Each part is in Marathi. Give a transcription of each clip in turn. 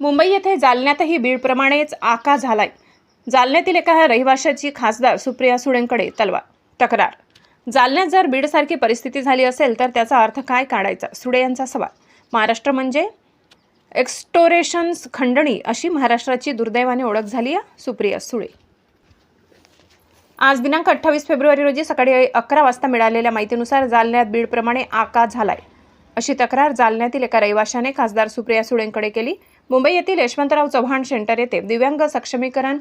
मुंबई येथे जालन्यातही बीडप्रमाणेच आका झालाय. जालन्यातील एका रहिवाशाची खासदार सुप्रिया सुळेंकडे तलवार. तक्रार. जालन्यात जर बीडसारखी परिस्थिती झाली असेल तर त्याचा अर्थ काय काढायचा? सुळे यांचा सवाल. महाराष्ट्र म्हणजे? एक्स्टोरेशन्स खंडणी अशी महाराष्ट्राची दुर्दैवाने ओळख झाली आहे सुप्रिया सुळे. आज दिनांक अठ्ठावीस फेब्रुवारी रोजी सकाळी अकरा वाजता मिळालेल्या माहितीनुसार जालन्यात बीडप्रमाणे आका झालाय. अशी तक्रार जालन्यातील एका रहिवाशाने खासदार सुप्रिया सुळेंकडे केली. मुंबई येथील यशवंतराव चव्हाण सेंटर येथे दिव्यांग सक्षमीकरण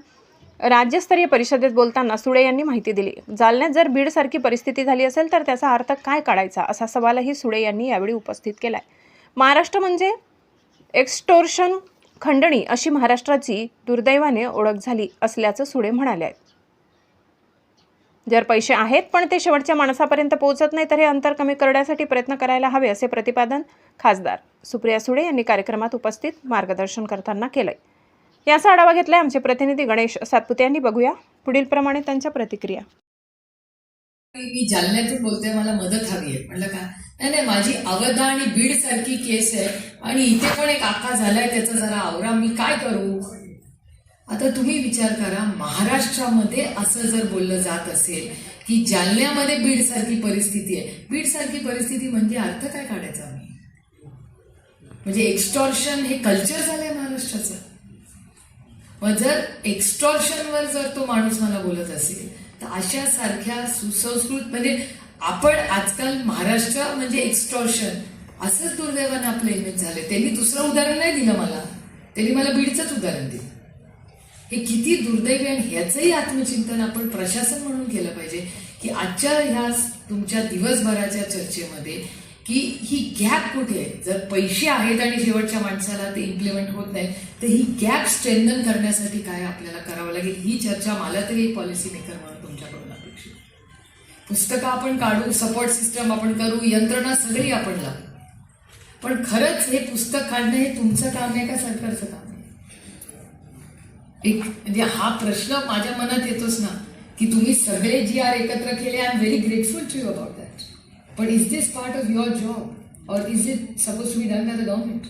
राज्यस्तरीय परिषदेत बोलताना सुळे यांनी माहिती दिली. जालन्यात जर बीडसारखी परिस्थिती झाली असेल तर त्याचा अर्थ काय काढायचा असा सवालही सुळे यांनी यावेळी उपस्थित केलाय. महाराष्ट्र म्हणजे एक्स्टोर्शन खंडणी अशी महाराष्ट्राची दुर्दैवाने ओळख झाली असल्याचं सुळे म्हणाले आहेत. जर पैसे आहेत पण ते शेवटच्या माणसापर्यंत पोहोचत नाही तर हे अंतर कमी करण्यासाठी प्रयत्न करायला हवे असे प्रतिपादन खासदार सुप्रिया सुळे यांनी कार्यक्रमात उपस्थित मार्गदर्शन करताना केलंय. याचा आढावा घेतलाय आमचे प्रतिनिधी गणेश सातपुते यांनी. बघूया पुढील प्रमाणे त्यांच्या प्रतिक्रिया. मी जालन्यातून बोलते मला मदत हवी आहे. म्हणलं का? नाही नाही माझी अवधा आणि बीड सारखी केस आहे आणि इथे पण एक आका झालाय त्याचा जरा आवरा. मी काय करू? आता तुम्ही विचार करा महाराष्ट्रामध्ये असं जर बोललं जात असेल की जालन्यामध्ये बीड सारखी परिस्थिती आहे बीड सारखी परिस्थिती म्हणजे अर्थ काय काढायचा आम्ही? म्हणजे एक्स्टॉर्शन हे कल्चर झालंय महाराष्ट्राचं. मग जर एक्स्टॉर्शनवर जर तो माणूस मला बोलत असेल तर अशा सारख्या सुसंस्कृत म्हणजे आपण आजकाल महाराष्ट्र म्हणजे एक्स्टॉर्शन असंच दुर्दैवानं आपलं इमेज झाले त्यांनी दुसरं उदाहरण नाही दिलं मला. त्यांनी मला बीडचंच उदाहरण दिलं. हे किती दुर्दैवी आणि ह्याचंही आत्मचिंतन आपण प्रशासन म्हणून केलं पाहिजे की आजच्या ह्या तुमच्या दिवसभराच्या चर्चेमध्ये की ही गॅप कुठे आहे? जर पैसे आहेत आणि शेवटच्या माणसाला ते इम्प्लिमेंट होत नाही तर ही गॅप स्ट्रेंथन करण्यासाठी काय आपल्याला करावं लागेल? ही चर्चा मला तरी पॉलिसी मेकर म्हणून तुमच्याकडून अपेक्षित पुस्तकं आपण काढू सपोर्ट सिस्टम आपण करू यंत्रणा सगळी आपण लावू. पण खरंच हे पुस्तक काढणं हे तुमचं काम आहे का सरकारचं काम आहे? एक म्हणजे हा प्रश्न माझ्या मनात येतोच ना की तुम्ही सगळे जी आर एकत्र केले I am very grateful to you about that पण is this part of your job और is it suppose to be done by the government